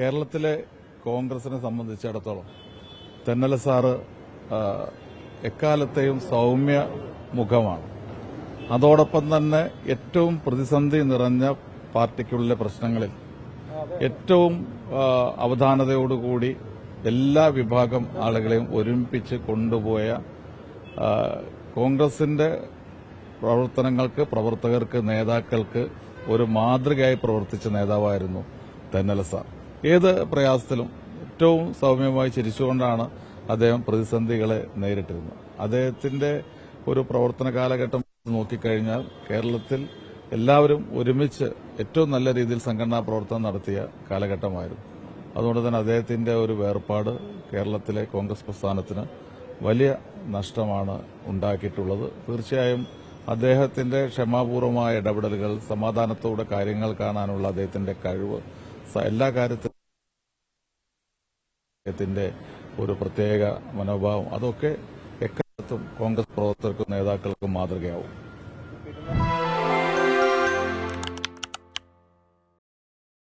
കേരളത്തിലെ കോൺഗ്രസിനെ സംബന്ധിച്ചിടത്തോളം തെന്നല സാറ് എക്കാലത്തെയും സൗമ്യ മുഖമാണ്. അതോടൊപ്പം തന്നെ ഏറ്റവും പ്രതിസന്ധി നിറഞ്ഞ പാർട്ടിക്കുള്ളിലെ പ്രശ്നങ്ങളിൽ ഏറ്റവും അവധാനതയോടുകൂടി എല്ലാ വിഭാഗം ആളുകളെയും ഒരുമിപ്പിച്ച് കൊണ്ടുപോയ കോൺഗ്രസിന്റെ പ്രവർത്തനങ്ങൾക്ക് പ്രവർത്തകർക്ക് നേതാക്കൾക്ക് ഒരു മാതൃകയായി പ്രവർത്തിച്ച നേതാവായിരുന്നു തെന്നല സാർ. ഏത് പ്രയാസത്തിലും ഏറ്റവും സൗമ്യമായി ചിരിച്ചുകൊണ്ടാണ് അദ്ദേഹം പ്രതിസന്ധികളെ നേരിട്ടിരുന്നത്. അദ്ദേഹത്തിന്റെ ഒരു പ്രവർത്തന കാലഘട്ടം നോക്കിക്കഴിഞ്ഞാൽ കേരളത്തിൽ എല്ലാവരും ഒരുമിച്ച് ഏറ്റവും നല്ല രീതിയിൽ സംഘടനാ പ്രവർത്തനം നടത്തിയ കാലഘട്ടമായിരുന്നു. അതുകൊണ്ട് തന്നെ അദ്ദേഹത്തിന്റെ ഒരു വേർപാട് കേരളത്തിലെ കോൺഗ്രസ് പ്രസ്ഥാനത്തിന് വലിയ നഷ്ടമാണ് ഉണ്ടാക്കിയിട്ടുള്ളത്. തീർച്ചയായും അദ്ദേഹത്തിന്റെ ക്ഷമാപൂർവമായ ഇടപെടലുകൾ സമാധാനത്തോടെ കാര്യങ്ങൾ കാണാനുള്ള അദ്ദേഹത്തിന്റെ കഴിവ് എല്ലാ കാര്യത്തിലും അദ്ദേഹത്തിന്റെ ഒരു പ്രത്യേക മനോഭാവം. അതൊക്കെ എക്കാലത്തും കോൺഗ്രസ് പ്രവർത്തകർക്കും നേതാക്കൾക്കും മാതൃകയാവും.